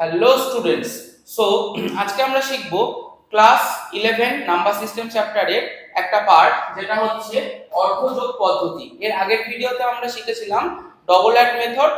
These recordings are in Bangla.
হ্যালো স্টুডেন্টস সো আজকে আমরা শিখব ক্লাস ইলেভেন নাম্বার সিস্টেম চ্যাপ্টারের একটা পার্ট যেটা হচ্ছে অর্ধযোগ পদ্ধতি। এর আগের ভিডিওতে আমরা শিখেছিলাম ডবল অ্যাড মেথড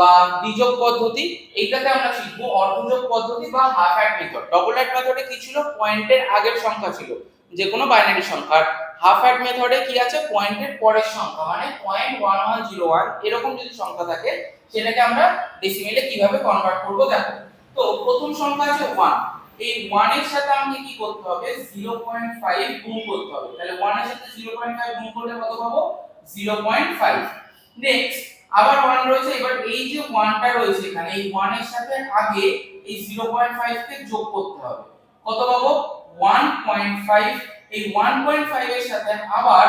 বা দ্বিযোগ পদ্ধতি। এইটাতে আমরা শিখব অর্ধযোগ পদ্ধতি বা half add method double add মেথডে কি ছিল? পয়েন্টের আগের সংখ্যা ছিল। যে কোনো বাইনারি সংখ্যা। আর হাফ অ্যাড মেথডে কি আছে? পয়েন্টের পরের সংখ্যা মানে point one one zero one এরকম যদি সংখ্যা থাকে, সেটাকে আমরা ডেসিমেলে কীভাবে কনভার্ট করব দেখো। তো প্রথম সংখ্যা আছে ওয়ান এই 1 এর সাথে আমাকে কি করতে হবে? 0.5 গুণ করতে হবে। তাহলে 1 এর সাথে 0.5 গুণ করলে কত পাবো? 0.5 নেক্সট আবার ওয়ান রয়েছে। এবার এই যে ওয়ানটা রয়েছে এখানে, এই 1 এর সাথে আগে এই 0.5 কে যোগ করতে হবে। কত পাবো? 1.5 এই 1.5 এর সাথে আবার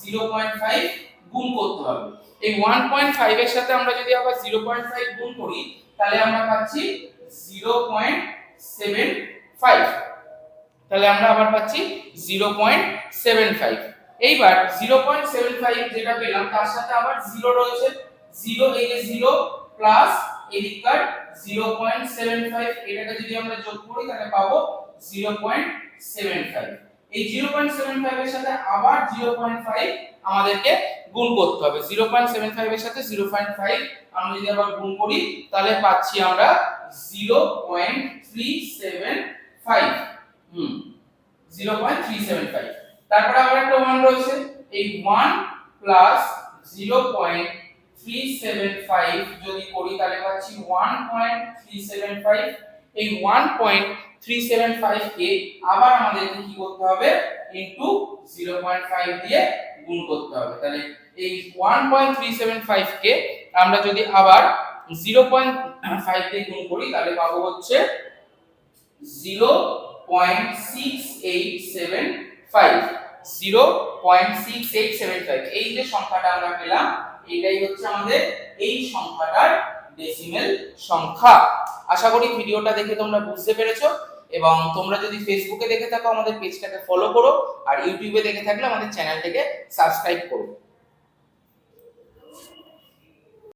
0.5 গুণ করতে হবে। এই 1.5 এর সাথে আমরা যদি আবার 0.5 গুণ করি, তাহলে আমরা পাচ্ছি 0.75 তাহলে আমরা আবার পাচ্ছি 0.75 এইবার 0.75 যেটা পেলাম, তার সাথে আবার 0 রয়েছে। 0 এই যে 0 প্লাস এদিককার 0.75 এটাকে যদি আমরা যোগ করি, তাহলে পাবো 0.75 এই 0.75 এর সাথে আবার 0.5 আমাদেরকে গুণ করতে হবে। 0.75 এর সাথে 0.5 আমরা যদি আবার গুণ করি, তাহলে পাচ্ছি আমরা 0.375 হুম 0.375 তারপরে আবার একটা 1 রয়েছে, এই 1 প্লাস 0.375 যদি করি, তাহলে পাচ্ছি 1.375 এই 1.375 কে আবার আমাদেরকে কি করতে হবে? ইনটু 0.5 দিয়ে গুণ করতে হবে। তাহলে এই 1.375 কে আমরা যদি আবার 0.5 দিয়ে গুণ করি, তাহলে পাবো হচ্ছে 0.6875 0.6875 এই যে সংখ্যাটা আমরা পেলাম এটাই হচ্ছে আমাদের এই সংখ্যাটার ডেসিমেল সংখ্যা। আশা করি ভিডিওটা দেখে তোমরা বুঝতে পেরেছ এবং তোমরা যদি ফেসবুকে দেখে থাকো, আমাদের পেজটাকে ফলো করো আর ইউটিউবে দেখে থাকলে আমাদের চ্যানেলটাকে সাবস্ক্রাইব করো।